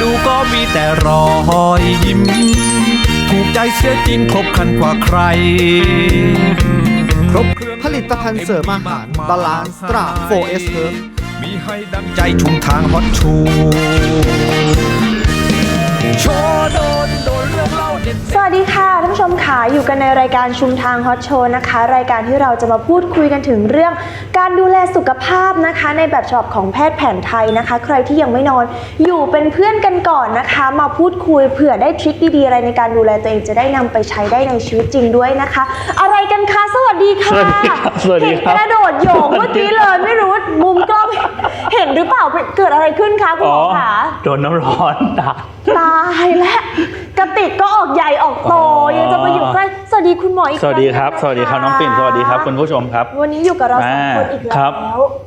ดูก็มีแต่รอยยิ้ม ถูกใจเสียจริงครบครันกว่าใคร ครบเครื่องผลิตภัณฑ์เสริมอาหาร Balance Stra 4S Herb มีให้ดังใจชุมทางฮอตชูโชว์โด สวัสดีค่ะท่านผู้ชมค่ะอยู่กันในรายการชุมทางฮอตโชว์นะคะ รายการที่เราจะมาพูดคุยกันถึงเรื่อง การดูแลสุขภาพนะคะ ในแบบฉบับของแพทย์แผนไทยนะคะ ใครที่ยังไม่นอนอยู่เป็นเพื่อนกันก่อนนะคะ มาพูดคุยเผื่อได้ทริคดีๆอะไรในการดูแลตัวเองจะได้นำไปใช้ได้ในชีวิตจริงด้วยนะคะ อะไรกันคะสวัสดีค่ะสวัสดีครับสวัสดีครับเห็นกระโดดโยงเมื่อกี้เลยไม่รู้มุมกล้องเห็นหรือเปล่าเกิดอะไรขึ้นคะคุณหมอคะโดนน้ำร้อนดักตายแล้ว กระติกก็ออกใหญ่ออกโตอ๋อ ยังจะมาอยู่ใกล้สวัสดีคุณหมออีกสวัสดีครับงสวัสดีครับน้องปิ่นสวัสดีครับคุณผู้ชมครับวันนี้อยู่กับเราสองคนอีกคแล้รัว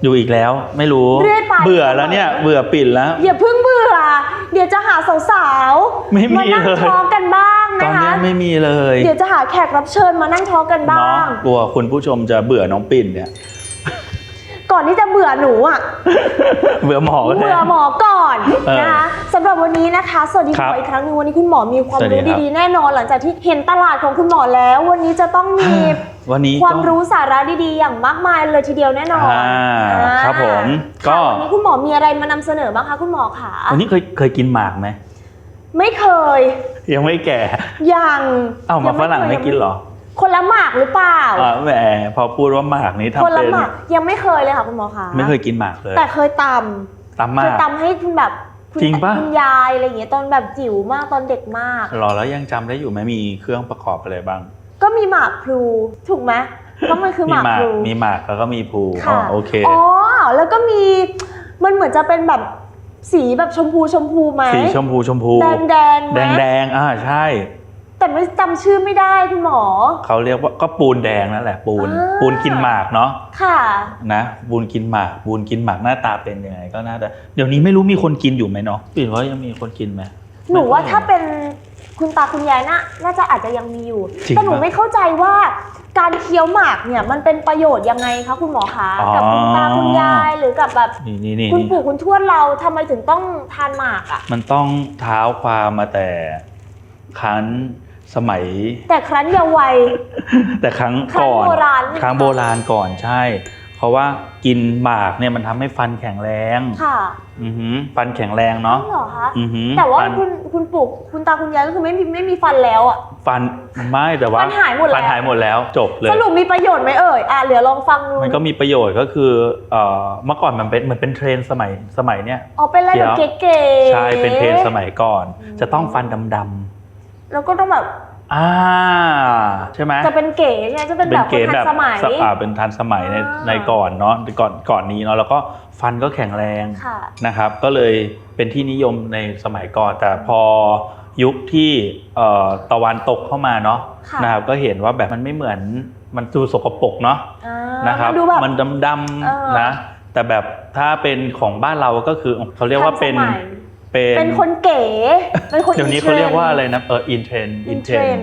อยู่อีกแล้วไม่รู้ เรื่อยไป เบื่อแล้วเนี่ย เบื่อปิ่นแล้ว อย่าเพิ่งเบื่อ เดี๋ยวจะหาสาวๆไม่มีมานั่งเลย ท้องกันบ้างตอนะนคะนี้ไม่มีเลยเดี๋ยวจะหาแขกรับเชิญมานั่งท้องกันบ้าเนาะง กลัวคุณผู้ชมจะเบื่อน้องปิ่นเนี่ย ก่อนที่จะเบื่อหนูอะ เบื่อหมอก็ได้ เบื่อหมอก่อนเออนะคะสำหรับวันนี้นะคะ สวัสดีคคุณรัหบมออีกครั้งหนึงวันนี้คุณหมอมีความสวัสดีรู้ครับ ดีๆแน่นอน หลังจากที่เห็นตลาดของคุณหมอแล้ว วันนี้จะต้องมีวันนี้ความก็รู้สาระดีๆ อย่างมากมายเลยทีเดียวแน่นอนอ่าอ่าครับผมก็ค่ะวันนี้คุณหมอมีอะไรมานำเสนอบ้างคะคุณหมอคะวันนี้เคยเคยกินหมากไหมไม่เคยยังไม่แก่ยังเอ้ามาฝรั่งยัไม่กินเหรอ คนละหมากหรือเปล่าอ่าแหมพอพูดว่าหมากนี้คนทำละเป็นหมากยังไม่เคยเลยค่ะคุณหมอคะไม่เคยกินหมากเลยแต่เคยตตำำมาเคยก ตำให้คุณแบบคุณจริงปะ คุณยายอะไรอย่างเงี้ยตอนแบบจิ๋วมากตอนเด็กมาก หรอแล้วยังจำได้อยู่ไหมมีเครื่องประกอบอะไรบ้าง ก็มีหมากพลูถูกไหมเพราะมันคือหมีมากหมากพลู มีหมากแล้วก็มีภูอ๋ค่ะอโอเค อ๋อ แล้วก็มี มันเหมือนจะเป็นแบบสีแบบชมพูชมพูไหมสีชมพูชมพู แดงแดงๆไหมแดงแดงอ่าใช่ แต่ไม่จำชื่อไม่ได้คุณหมอ เขาเรียกว่าก็ปูนแดงนั่นแหละปูน อ่า ปูนกินหมากเนาะค่ะ นะปูนกินหมากปูนกินหมากหน้าตาเป็นยังไงก็น่าจะเดี๋ยวนี้ไม่รู้มีคนกินอยู่ไหมเนาะปิ่นว่ายังมีคนกินไหม หนูว่าถ้าเป็นคุณตาคุณยายน่าน่าจะอาจจะยังมีอยู่ จริงแต่หนูปะไม่เข้าใจว่าการเคี้ยวหมากเนี่ยมันเป็นประโยชน์ยังไงคะคุณหมอคะอ๋อ กับคุณตาคุณยายหรือกับแบบนี่นี่นี่คุณนี่ ปู่คุณทวดเราทำไมถึงต้องทานหมากอะ มันต้องเท้าความมาแต่ครั้น สมัย แต่ครั้นเยาว์วัย แต่ครั้งครั้งก่อนโบราณ ครั้งโบราณก่อนใช่ เพราะว่ากินหมากเนี่ยมันทำให้ฟันแข็งแรงค่ะอือหือฟันแข็งแรงเนาะเหรอคะอือหือแต่ว่าฟันคุณคุณปู่คุณตาคุณยายก็คือไม่มีไม่มีฟันแล้วอะ ฟันไม่แต่ว่าฟันหายหมดแล้ว ฟันหายหมดแล้วจบเลย สรุปมีประโยชน์ไหมเอ่ยอะเหลือลองฟังดูมันก็มีประโยชน์ก็คือเอ่อเมื่อก่อนมันเป็นเหมือนเป็นเทรนด์สมัยสมัยเนี้ย อ๋อเป็นอะไรแบบเดี๋ยวเก๋ๆ ใช่เป็นเทรนด์สมัยก่อน อืม จะต้องฟันดำ แล้วก็ต้องแบบๆอ่าใช่ไหมจะเป็นเก๋ใช่ไหมจะเป็นแบบคนเก๋ทัแบนบสมัยอ่าเป็นทันสมัยในอ่าในก่อนเนาะก่อนก่อนนี้เนาะแล้วก็ฟันก็แข็งแรงค่ะนะครับ ก็เลยเป็นที่นิยมในสมัยก่อน แต่พอยุคที่เอ่อตะวันตกเข้ามาเนาะค่ะนะครับก็เห็นว่าแบบมันไม่เหมือนมันดูสกปรกเนาะอ่านะครับมันดูแบบมันดำเออๆนะแต่แบบถ้าเป็นของบ้านเราก็คือเขาเรียกว่าเป็นทัสมัย เป็นเป็นคนเก๋เป็นคนเดี๋ยวนี้เขาเรียกว่าอะไรนะเอออินเทรนอิอินนเทเทรรนน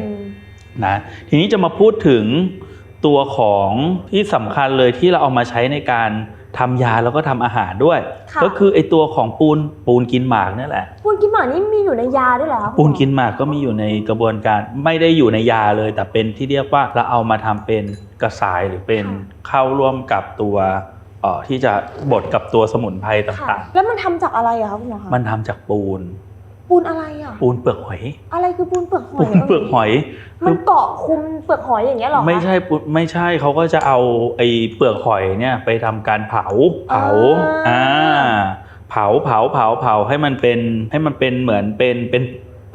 นะทีนี้จะมาพูดถึงตัวของที่สำคัญเลยที่เราเอามาใช้ในการทำยาแล้วก็ทำอาหารด้วยค่ะก็คือไอตัวของปูนปูนกินหมากนี่แหละ ปูนกินหมานี่มีอยู่ในยาด้วยเหรอคะปูนกินหมากก็มีอยู่ในกระบวนการไม่ได้อยู่ในยาเลย แต่เป็นที่เรียกว่าเราเอามาทำเป็นกระสายหรือเป็นเข้าร่วมกับตัวเอ่อ ที่จะบดกับตัวสมุนไพรค่ะ ต่างแล้วมันทำจากอะไรอะคะคุณหมอคะๆ มันทำจากปูน ปูนอะไรอะปูนเปลือกหอย อะไรคือปูนเปลือกหอยปูนเปลือกหอยมันเกาะคุมเปลือกหอยอย่างเงี้ยเหรอคะ ไม่ใช่ปูนไม่ใช่เขาก็จะเอาไอ้เปลือกหอยเนี่ยไปทำการเผาเผาอ่า อ่าเผาเผาเผาเผาให้มันเป็นให้มันเป็นเหมือนเป็นเป็น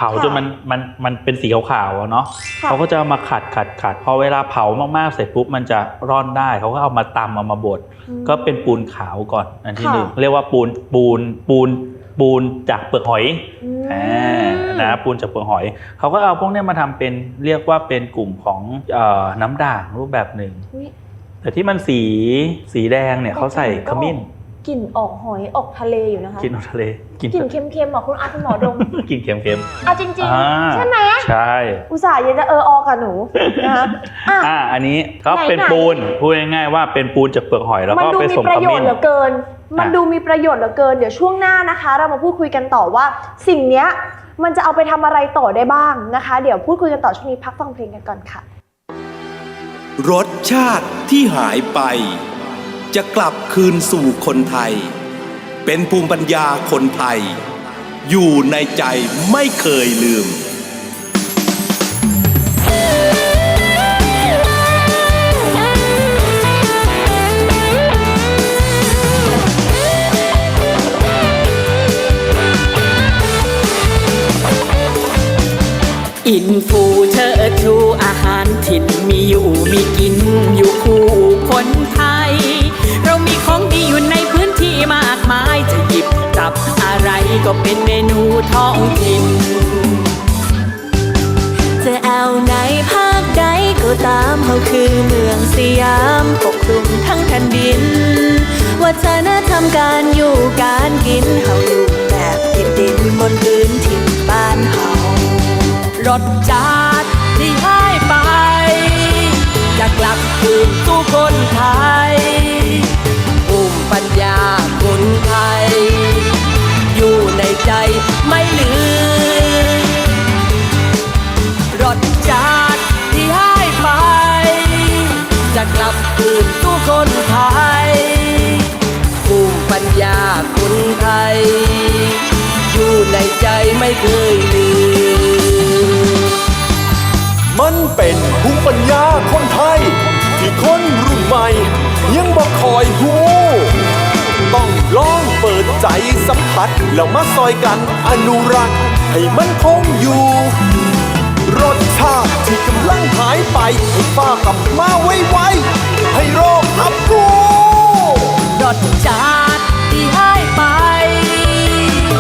เผาจนมันมันมันเป็นสีขาวๆอะเนาะค่ะเขาก็จะเอามาขัดขัดขัดพอเวลาเผามากๆเสร็จปุ๊บมันจะร่อนได้เขาก็เอามาตำเอามาบดอืมก็เป็นปูนขาวก่อนอันที่ค่ะหนึ่งเรียกว่าปูนปูนปูนปูนจากเปลือกหอยอืมอ่านะปูนจากเปลือกหอย เขาก็เอาพวกเนี้ยมาทำเป็นเรียกว่าเป็นกลุ่มของเอ่อน้ำด่างรูปแบบหนึ่งอุ๊ยแต่ที่มันสีสีแดงเนี่ยเขาใส่ขมิ้นอ กลิ่นออกหอยออกทะเลอยู่นะคะกินทะเลกินกลิ่นเค็มๆอะคุณอาคุณหมอดมกินเค็มเอาจริงๆอ่าๆ ใช่ไหมใช่อุตส่าห์ยังจะเออออกับหนูนะคะอะ อ่าอันนี้ก็เป็นไหนๆ ปูนพูดง่ายๆว่าเป็นปูนจากเปลือกหอยแล้วมันก็ดูไปมีส่งประขโยชมิ้นน์เหลือเกิน มันอะ ดูมีประโยชน์เหลือเกิน เดี๋ยวช่วงหน้านะคะ เรามาพูดคุยกันต่อว่า สิ่งเนี้ยมันจะเอาไปทำอะไรต่อได้บ้างนะคะ เดี๋ยวพูดคุยกันต่อช่วงนี้พักฟังเพลงกันก่อนค่ะ รสชาติที่หายไป จะกลับคืนสู่คนไทย เป็นภูมิปัญญาคนไทย อยู่ในใจไม่เคยลืมอินฟูเชิดชูอาหารถิ่นมีอยู่มีกินอยู่คู่ บจับอะไรก็เป็นเมนูท้องถิ่นจะเอาไหนภาคใดก็ตามเขาคือเมืองสยามปกคลุมทั้งแผ่นดิน วัฒนธรรมการอยู่การกินเขาอยู่แบบติดดินบนพื้นถิ่นบ้านเฮารสชาติที่หายไป จะกลับคืนสู่คนไทย ใจไม่ลืมรสชาติที่หายไป จะกลับคืนสู่คนไทยภูมิปัญญาคนไทย อยู่ในใจไม่เคยลืมมันเป็นภูมิปัญญาคนไทย ที่คนรุ่นใหม่ ยังบอกคอยหูต้องลองเปิด ใจสัมผัสแล้วมาซอยกันอนุรักษ์ ให้มันคงอยู่ รสชาติที่กำลังหายไป ให้ป้ากลับมาไวๆให้โรคทับกูรสชาติที่หายไป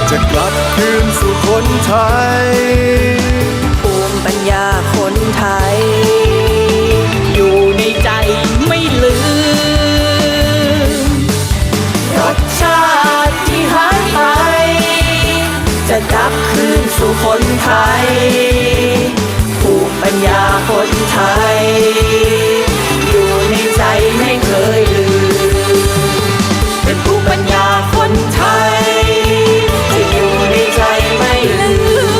จะกลับคืนสู่คนไทย ภูมิปัญญาคนไทยอยู่ ยภูมิปัญญาคนไทย อยู่ในใจไม่เคยลืม เป็นภูมิปัญญาคนไทย ที่อยู่ในใจไม่ลื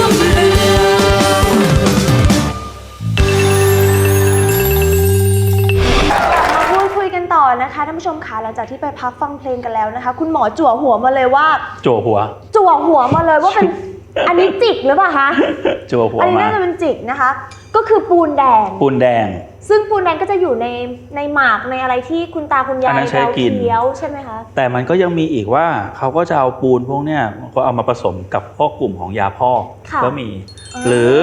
มเลือนมาพูดคุยกันต่อนะคะท่านผู้ชมคะหลังจากที่ไปพักฟังเพลงกันแล้วนะคะ คุณหมอจั่วหัวมาเลยว่า จั่วหัว จั่วหัวมาเลยว่าเป็น อันนี้จิกหรือเปล่าคะจั่วหัวอันนี้มาน่าจะเป็นจิกนะคะ ก็คือปูนแดง ปูนแดง ซึ่งปูนแดงก็จะอยู่ในในหมากในอะไรที่คุณตาคุณยาอันนั้ยนใช้เรากิน เคี้ยวใช่ไหมคะแต่มันก็ยังมีอีกว่าเขาก็จะเอาปูนพวกเนี้ยก็เอามาผสมกับพวกกลุ่มของยาพอกค่ะก็มีอ่าหรือ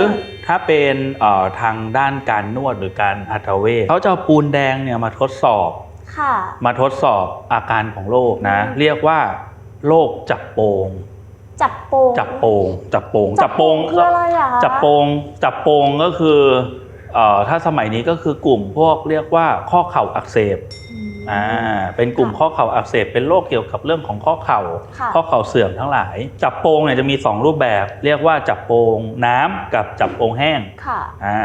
ถ้าเป็นเอ่อทางด้านการนวดหรือการหัตถเวชเขาจะเอาปูนแดงเนี่ยมาทดสอบ ค่ะ มาทดสอบอาการของโรคนะ อืม เรียกว่าโรคจับโปง จับโปงจับโปงจับโปงจับโปงคืออะไรอะคะจับโปงจับโปงก็คือเอ่อถ้าสมัยนี้ก็คือกลุ่มพวกเรียกว่าข้อเข่าอักเสบอืมอ่าเป็นกลุ่มข้อเข่าอักเสบเป็นโรคเกี่ยวกับเรื่องของข้อเข่าค่ะข้อเข่าเสื่อมทั้งหลาย จับโปงเนี่ยจะมี 2 รูปแบบ เรียกว่าจับโปงน้ำกับจับโปงแห้งค่ะอ่า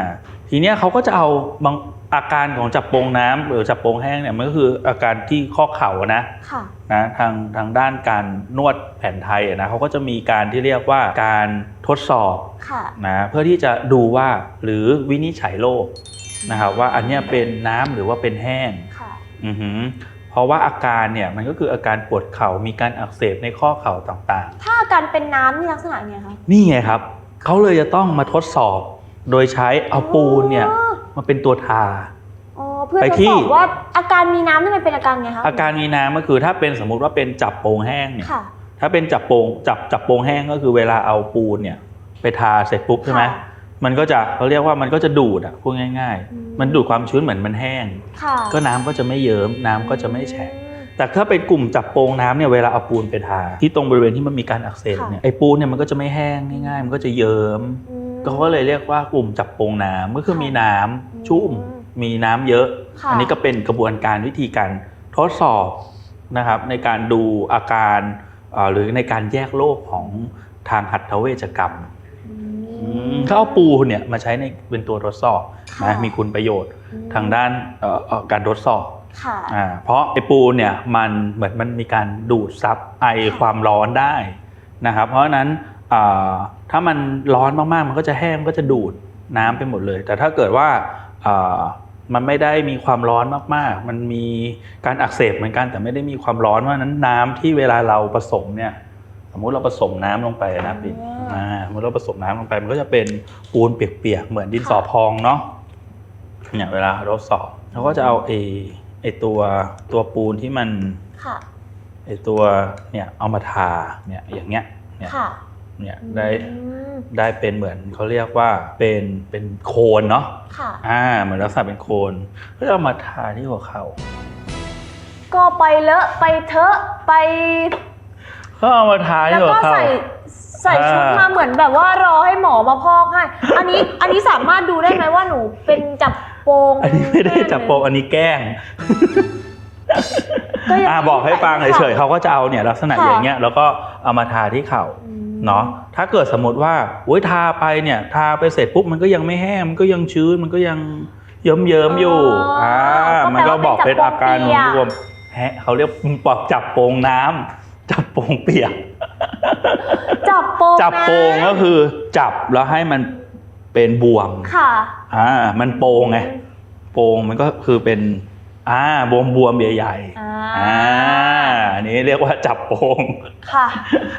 ทีเนี้ยเขาก็จะเอาบางอาการของจับโปงน้ำหรือจับโปงแห้งเนี่ยมันก็คืออาการที่ข้อเข่านะค่ะ นะทางทางด้านการนวดแผนไทยอะนะเขาก็จะมีการที่เรียกว่าการทดสอบค่ะนะเพื่อที่จะดูว่าหรือวินิจฉัยโรคนะครับว่าอันเนี้ยเป็นน้ำหรือว่าเป็นแห้งค่ะอือหือเพราะว่าอาการเนี่ยมันก็คืออาการปวดเข่ามีการอักเสบในข้อเข่าต่างถ้าอาการเป็นน้ำนี่ลักษณะไงคะๆนี่ไงครับเขาเลยจะต้องมาทดสอบ โดยใช้เอาปูนเนี่ยอ๋อมาเป็นตัวทาอ๋อ เพื่อไปทดที่สอบว่าอาการมีน้ำนี่มันเป็นอาการไงคะอาการมีน้ำก็คือถ้าเป็นสมมุติว่าเป็นจับโปงแห้งเนี่ยค่ะถ้าเป็นจับโปงจับจับโปงแห้งก็คือเวลาเอาปูนเนี่ย ไปทาเสร็จปุ๊บใช่ไหมค่ะมันก็จะเขาเรียกว่ามันก็จะดูดอะพูดง่ายอืมๆมันดูดความชื้นเหมือนมันแห้งค่ะก็น้ำก็จะไม่เยิ้มน้ำก็จะไม่แฉะอืมแต่ถ้าเป็นกลุ่มจับโปงน้ำเนี่ยเวลาเอาปูนไปทา ที่ตรงบริเวณที่มันมีการอักเสบค่ะเนี่ยไอ้ปูนเนี่ยมันก็จะไม่แห้งง่ายๆ มันก็จะเยิ้มอืมก็ก็เลยเรียกว่ากลุ่มจับโปงน้ำก็คือค่ะมีน้ำอืมชุ่ม มีน้ำเยอะค่ะอันี้ก็เป็นกระบวนการวิธีการทดสอบนะครับในการดูอาการเอ่อหรือในการแยกโรคของทางหัตถเวชกรรมอืมเขาเอาปูเนี่ยมาใช้ในเป็นตัวทดสอบนะค่ะมีคุณประโยชน์ทางด้านเอ่อเอ่อการทดสอบค่ะอ่าเพราะไอ้ปูเนี่ยมันเหมือนมันมีการดูดซับไอความร้อนได้นะครับ เพราะฉะนั้นอ่าถ้ามันร้อนมากๆ มันก็จะแห้งมันก็จะดูดน้ำไปหมดเลย แต่ถ้าเกิดว่าอ่า มันไม่ได้มีความร้อนมากๆ มันมีการอักเสบเหมือนกัน แต่ไม่ได้มีความร้อนเพราะฉะนั้นน้ำที่เวลาเราผสมเนี่ย สมมุติเราผสมน้ำลงไปนะปิ่นอ่าอ่าสมมติเราผสมน้ำลงไปมันก็จะเป็นปูนเปียกๆเหมือนดินสอพองเนาะเนี่ยเวลาเราสอบเราก็จะเอาไอ้ไอ้ตัวตัวปูนที่มันค่ะไอ้ตัวเนี่ยเอามาทาเนี่ยอย่างเงี้ยเนี่ยค่ะ เนี่ยได้อืมได้เป็นเหมือนเขาเรียกว่าเป็นเป็นโคนเนาะค่ะ อ่าเหมือนลักษณะเป็นโคนก็จะเอามาทาที่หัวเข่าก็ไปเลอะไปเทอะไปก็เอามาทาแล้วที่หัวก็เข่า ใส่ใส่ชุดอ่ามมาเหมือนแบบว่ารอให้หมอมาพอกให้ อันนี้อันนี้สามารถดูได้ไหมว่าหนูเป็นจับโปงอันนี้ไม่ได้จับโปงอันนี้แกล้ง ก็ยังอ่าบอกให้ฟังเฉยๆเขาก็จะเอาเนี่ยลักษณะค่ะอย่างเงี้ยแล้วก็เอามาทาที่เข่า อืม เนาะถ้าเกิดสมมติว่าอุ้ยทาไปเนี่ยทาไปเสร็จปุ๊บมันก็ยังไม่แห้งมันก็ยังชื้นมันก็ยังเยิ้มเยิ้มๆอยู่อ่ามันก็บอกเป็นอาการของรวมแฮะเขาเรียกปอบจับโปงน้ำจับโปงเปียกจับโปงจับโปงนะก็คือจับแล้วให้มันเป็นบวมค่ะอ่ามันโปงไงโปงมันก็คือเป็น อ่าบวมบวมๆใหญ่ๆอ่าอ่าอันนี้เรียกว่าจับโปงค่ะ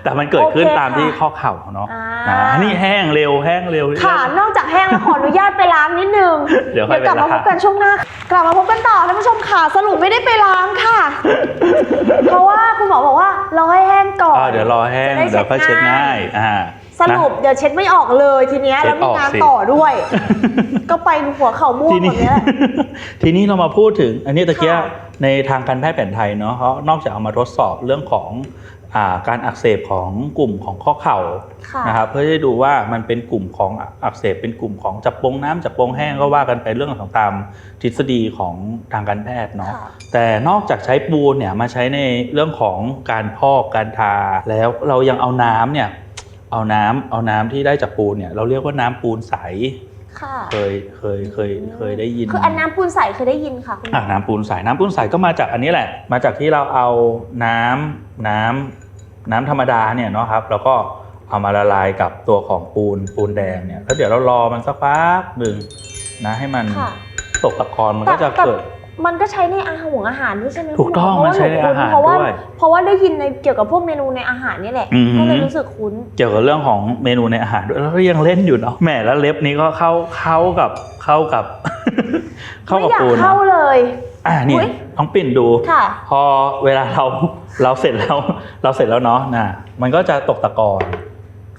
แต่มันเกิดขึ้นโอเคตามที่ค่ะข้อเข่าเนาะอ่าอ่าอันนี้แห้งเร็วแห้งเร็ว ค่ะ นอกจากแห้งแล้วขออนุญาตไปล้างนิดนึงเดี๋ยวค่อยกลับมาไปพล้าง บกันช่วงหน้า กลับมาพบกันต่อท่านผู้ชมค่ะสรุปไม่ได้ไปล้างค่ะ เพราะว่าคุณหมอบอกว่าเราให้แห้งก่อน อ่าเดี๋ยวรอแห้งจะได้เดี๋ยวค่อยเช็ดง่ายอ่า สรุปเดี๋ยวเช็ดไม่ออกเลยทีเนี้ยเช็แล้วดมีออกงานสิต่อด้วย ก็ไปหัวเข่าม่วงทีหมนี้ดเนี้ยทีนี้เรามาพูดถึง อันนี้ตะเกียค่ะในทางการแพทย์แผนไทยเนาะเขานอกจากเอามาทดสอบเรื่องของอ่าการอักเสบของกลุ่มของข้อเข่าค่ะนะครับเพื่อให้ดูว่ามันเป็นกลุ่มของอักเสบเป็นกลุ่มของจับโปงน้ำจับโปงแห้งก็ว่ากันไปเรื่องของตามทฤษฎีของทางการแพทย์เนาะค่ะแต่นอกจากใช้ปูนเนี่ยมาใช้ในเรื่องของการพอกการทาแล้วเรายังเอาน้ำเนี่ย เอาน้ำเอาน้ำที่ได้จากปูนเนี่ย เราเรียกว่าน้ำปูนใส ค่ะเคยเคยเคยเคยได้ยิน คืออันน้ำปูนใสเคยได้ยินค่ะคุณหมอะอน้ำปูนใสน้ำปูนใสก็มาจากอันนี้แหละ มาจากที่เราเอาน้ำน้ำน้ำธรรมดาเนี่ยเนาะครับ แล้วก็เอามาละลายกับตัวของปูนปูนแดงเนี่ยแล้วเดี๋ยวเรารอมันสักพักหนึ่งนะให้มันค่ะตกตะกอนมันก็จะแต่เกิด มันก็ใช้ในอาหารอาหารด้วยใช่ไหมถูกต้องคุณหมันใช้ในอาหารเพราะว่าด้วยเพราะว่าได้ยินในเกี่ยวกับพวกเมนูในอาหารนี่แหละอือหือก็เลยรู้สึกคุ้น เกี่ยวกับเรื่องของเมนูในอาหารด้วยแล้วก็ยังเล่นอยู่เนาะแหมแล้วเล็บนี้ก็เข้าเข้ากับเข้ากับเข้าไม่กับอยากปูนเข้าเนาะเลยอ่านี่อุ๊ยต้องปิ่นดูค่ะพอเวลาเราเราเสร็จแล้วเราเสร็จแล้วเนาะนะมันก็จะตกตะกอน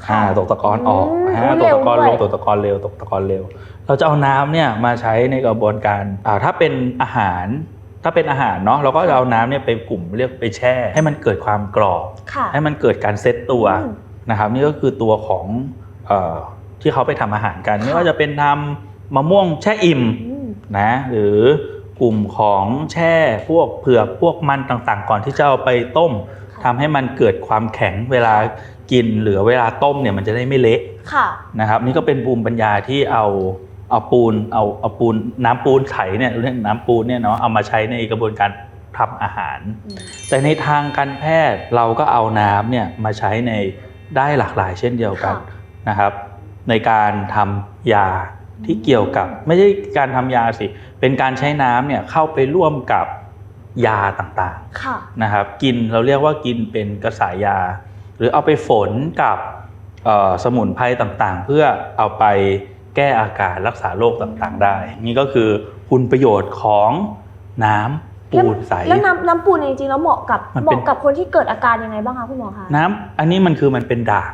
อ่าตกตะกอนออกอืมอ่าตเร็กวตะกอนด้ลวยงตกตะกอนเร็วตกตะกอนเร็ว เราจะเอาน้ำเนี่ยมาใช้ในกระบวนการอ่าถ้าเป็นอาหาร ถ้าเป็นอาหารเนาะเราก็จะเอาน้ำเนี่ยไปกลุ่มเรียกไปแช่ ให้มันเกิดความกรอบ ค่ะให้มันเกิดการเซตตัวอืม นะครับนี่ก็คือตัวของเอ่อที่เขาไปทำอาหารกันค่ะไม่ว่าจะเป็นทำมะม่วงแช่อิ่ม อืม นะหรือกลุ่มของแช่พวกเผือกพวกมันต่างๆ ก่อนที่จะเอาไปต้มค่ะ ทำให้มันเกิดความแข็งเวลากินหรือเวลาต้มเนี่ยมันจะได้ไม่เละค่ะ นะครับ นี่ก็เป็นภูมิปัญญาที่เอา เอาปูนเอาเอาปูนน้ำปูนไขเนี่ยเรื่องน้ำปูนเนี่ยเนาะเอามาใช้ในกระบวนการทำอาหารอืมแต่ในทางการแพทย์เราก็เอาน้ำเนี่ยมาใช้ในได้หลากหลายเช่นเดียวกันค่ะนะครับ ในการทำยาที่เกี่ยวกับ ไม่ใช่การทำยาสิ เป็นการใช้น้ำเนี่ยเข้าไปร่วมกับยาต่างค่ะๆนะครับกินเราเรียกว่ากินเป็นกระสายยา หรือเอาไปฝนกับเอ่อสมุนไพรต่างๆ เพื่อเอาไป แก้อาการรักษาโรคต่างๆ ได้ นี่ก็คือคุณประโยชน์ของน้ำปูนใส แล้วน้ำน้ำปูนจริงๆแล้วเหมาะกับมันเหเป็น มาะกับคนที่เกิดอาการยังไงบ้างคะคุณหมอคะน้ำอันนี้มันคือมันเป็นด่าง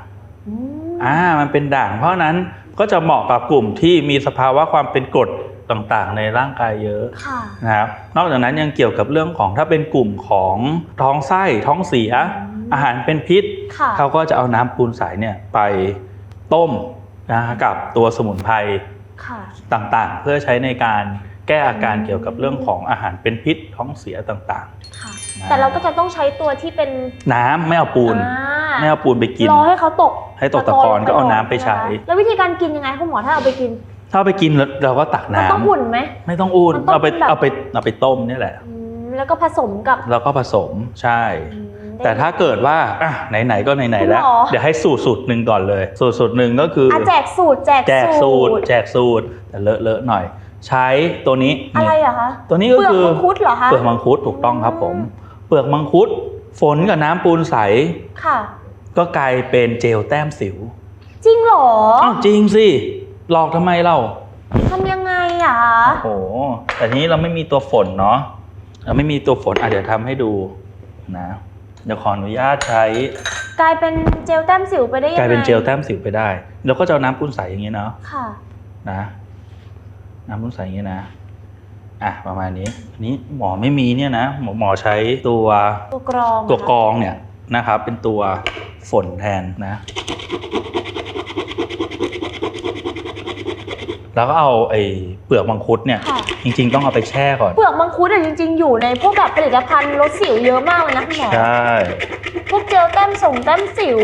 อืมอ่ามันเป็นด่าง เพราะฉะนั้นก็จะเหมาะกับกลุ่มที่มีสภาวะความเป็นกรดต่างๆ ในร่างกายเยอะ ค่ะ นะครับนอกจากนั้นยังเกี่ยวกับเรื่องของถ้าเป็นกลุ่มของท้องไส้ท้องเสียอาหารเป็นพิษ ค่ะ เขาก็จะเอาน้ำปูนใสเนี่ยไปต้ม นะกับตัวสมุนไพรค่ะต่างๆ เพื่อใช้ในการแก้อาการเกี่ยวกับเรื่องของอาหารเป็นพิษท้องเสียต่างค่ะๆนะแต่เราก็จะต้องใช้ตัวที่เป็นน้ำไม่เอาปูนอ่าไม่เอาปูนไปกิน รอให้เขาตก ให้ตกตะกอนก็เอาน้ำไปใช้ แล้ววิธีการกินยังไงคุณหมอถ้าเอาไปกิน ถ้าเอาไปกินแล้วเราก็ตักมันน้ำต้องอุ่นไหม ไม่ต้องอุ่นมันต้องเอาไปเป็นแบบเอาไปเอาไปต้มนี่แหละอืมแล้วก็ผสมกับ แล้วก็ผสมใช่อืมได้ แต่ถ้าเกิดว่าอะไหนๆก็ไหนๆแล้วคุณหมอเดี๋ยวให้สูตรสูตรหนึ่งก่อนเลย สูตรสูตรหนึ่งก็คือออะแจกสูตรแจกแจกสูตรแจกสูตรแต่เลอะเลอะๆหน่อย ใช้ตัวนี้อะไรนี่อะคะตัวนี้ก็เปลือกคือมังคุดเหรอคะเปลือกมังคุดถูกต้องครับผม เปลือกมังคุด ฝนกับน้ำปูนใสค่ะ ก็กลายเป็นเจลแต้มสิวจริงเหรออ้าวจริงสิหลอกทำไมเล่า ทำยังไงอะคะ โอ้โห แต่ทีนี้เราไม่มีตัวฝนเนาะ เราไม่มีตัวฝนอาจจะเดี๋ยวทำให้ดูนะ เดี๋ยวขออนุญาตใช้กลายเป็นเจลแต้มสิวไปได้ยังไงกลายเป็นเจลแต้มสิวไปได้ แล้วก็จะเอาน้ำปูนใสอย่างนี้เนาะค่ะ นะ น้ำปูนใสอย่างนี้นะ อะประมาณนี้อันนี้หมอไม่มีเนี่ยนะหมอหมอใช้ตัวตัวกรองตัวกรองเนี่ยนะครับ เป็นตัวฝนแทนนะ แล้วก็เอาไอ้เปลือกมังคุดเนี่ย ค่ะ จริง ๆ ต้องเอาไปแช่ก่อนเปลือกมังคุดอะจริง ๆ อยู่ในพวกแบบผลิตภัณฑ์ลดสิวเยอะมากเลยนะคุณหมอ ใช่พวกเจลแต้มส่งแต้มสิว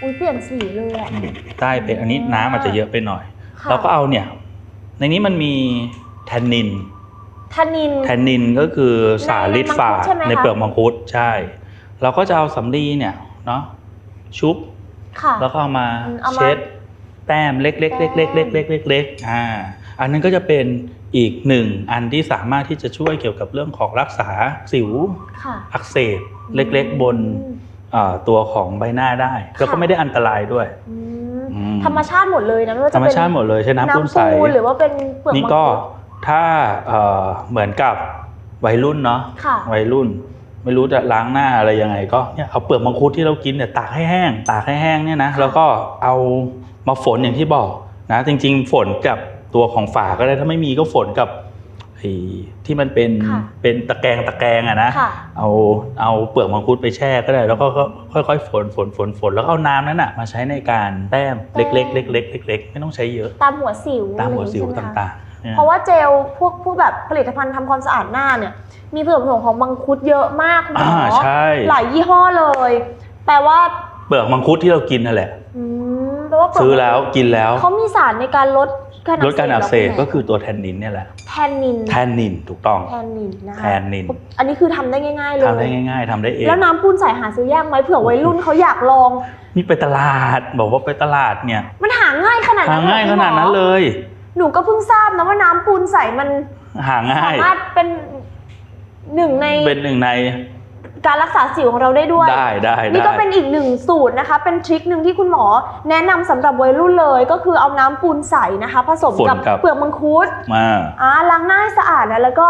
อุ้ยเปลี่ยนสีเลยอะอืมใต้เป็นอันนี้น้ำอาจจะเยอะไปหน่อย ค่ะแล้วก็เอาเนี่ย ในนี้มันมีแทนนิน ทานิน แทนนินก็คือสารลิดฝาดในมังคุดใช่ไหมคะในเปลือกมังคุดใช่ เราก็จะเอาสำลีเนี่ยเนาะชุบค่ะ แล้วก็เอามาอืมเอามา เช็ด แต้มเล็กๆเล็กๆเล็กๆเล็กๆเล็กๆเล็กๆอ่าอันนั้นก็จะเป็นอีกหนึ่งอันที่สามารถที่จะช่วยเกี่ยวกับเรื่องของรักษาสิวค่ะอักเสบเล็กๆบนอืมอ่าตัวของใบหน้าได้ แล้วก็ค่ะไม่ได้อันตรายด้วยอืมอืมธรรมชาติหมดเลยนะไม่ว่าธรจะรมเป็นชาติหมดเลยใช้น้ำปูนใสน้ำปูนหรือว่าเป็นเปลือกนี่มังก็คุดถ้าเอ่อเหมือนกับวัยรุ่นเนาะค่ะวัยรุ่น ไม่รู้จะล้างหน้าอะไรยังไง ก็เนี่ยเอาเปลือกมังคุดที่เรากินเนี่ยตากให้แห้ง ตากให้แห้งเนี่ยนะแล้วก็เอา มาฝนอย่างที่บอกนะจริง ๆ ฝนกับตัวของฝาก็ได้ถ้าไม่มีก็ฝนกับไอ้ที่มันเป็นค่ะเป็นตะแกรงตะแกรงอะนะค่ะเอาเอาเปลือกมังคุดไปแช่ก็ได้ แล้วก็ก็ค่อยๆฝนฝนฝนฝนแล้วก็เอาน้ำนั้นอะมาใช้ในการแต้มเล็กๆเล็กๆเล็กๆไม่ต้องใช้เยอะ ตามหัวสิวตามหัวอะไรสิวอย่ตใช่ไหมคะ่างๆเนี่ยเพราะว่าเจลพวกพวกแบบผลิตภัณฑ์ทำความสะอาดหน้าเนี่ย มีส่วนผสมของมังคุดเยอะมากคุณหมออ่าใช่หลายยี่ห้อเลย แปลว่าเปลือกมังคุดที่เรากินนั่นแหละอืม แปลว่าเปกซื้อแล้วกินแล้ว เขามีสารในการลดการลดการอักเสบหรก็คือตัวแทนนินเนี่ยแหละแทนนินแทนนินถูกต้องแทนนินนะคะแทนนิน อันนี้คือทำได้ง่ายๆเลยทำได้ง่าย ๆทำได้เองแล้วน้ำปูนใส่หาซื้อยากไหมเผื่อวัยรุ่นเขาอยากลองนี่ไปตลาดบอกว่าไปตลาดเนี่ย มันหาง่ายขนาดหานั้นเหรอง่ายขคุณหมอนาดนั้นเลย หนูก็เพิ่งทราบนะว่าน้ำปูนใสมันหาง่าสายมารถเป็นหนึ่งในเป็นหนึ่งใน การรักษาสิวของเราได้ด้วย ได้ได้นี่ก็ได้ เป็นอีกหนึ่งสูตรนะคะ เป็นทริคหนึ่งที่คุณหมอแนะนำสำหรับวัยรุ่นเลย ก็คือเอาน้ำปูนใสนะคะ ผสมฝนกับครับ เปลือกมังคุดมาอ่าล้างหน้าให้สะอาดนะแล้วก็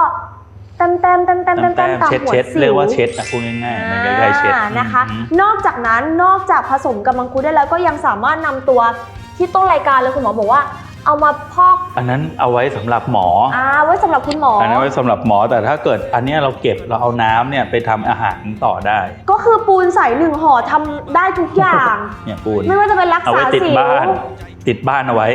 แต้มแต้มแต้มแต้มแต้มแต้แต้มมตามเช็ดหัวเช็ดสิว เรียกว่าเช็ดนะพูดง่ายๆมันใกล้ๆเช็ดอ่านะคะ อืม นอกจากนั้นนอกจากผสมกับมังคุดได้แล้วก็ยังสามารถนำตัวที่ต้นรายการเลยคุณหมอบอกว่า เอามาพอกอันนั้นเอาไว้สำหรับหมออ่าไว้สำหรับคุณหมอออันนั้นไว้สำหรับหมอแต่ถ้าเกิดอันเนี้ยเราเก็บเราเอาน้ำเนี่ยไปทำอาหารต่อได้ก็คือปูนใสหนึ่งห่อทำได้ทุกอย่าง เนี่ยปูน ไม่ว่าจะเป็นรักเอาษาไว้ติดสิวบ้าน ติดบ้านเอาไว้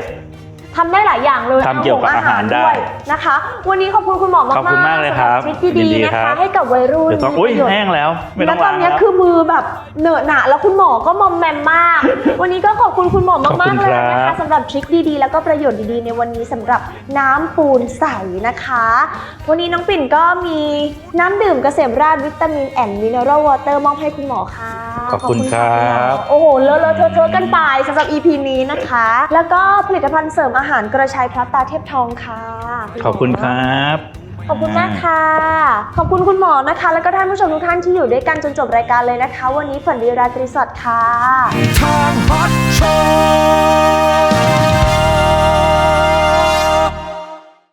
ทำได้หลายอย่างเลยทำเกี่ยวกับอาหารได้ด้วยนะคะ วันนี้ขอบคุณคุณหมอมากๆขอบคุณมากเลยครับสำหทริคดียินดีๆนะครัคะบ ให้กับวัยรุ่นเดี๋ยวต้องอุ้ยมีประโชน์ แห้งแล้ว ไม่ต้แล้อวงตอล้านงเนี้ยแล้ว คือมือแบบเหนอะหนะแล้วคุณหมอก็มอมแมมมาก วันนี้ก็ขอบคุณคุณหมอขอบมาคุกณๆเลยนะครัคะบ สำหรับทริคดีๆ แล้วก็ประโยชน์ดีๆ ในวันนี้สำหรับน้ำปูนใสนะคะ วันนี้น้องปิ่นก็มีน้ำดื่มเกษมราชวิตามินแอนด์มิเนอรัลวอเตอร์มอบให้คุณหมอค่ะขอบคุณครับโอ้โหเลอะเลอะเทอะเทอะกันไปสำหรับ EP นี้นะคะ แล้วก็ผลิตภัณฑ์เสริมอาหารกระชายพลับตาเทพทองค่ะ ขอบคุณครับ ขอบคุณมากค่ะ ขอบคุณคุณหมอนะคะ แล้วก็ท่านผู้ชมทุกท่านที่อยู่ด้วยกันจนจบรายการเลยนะคะ วันนี้ฝันดีราตรีสวัสดิ์ค่ะทางฮอตโชว์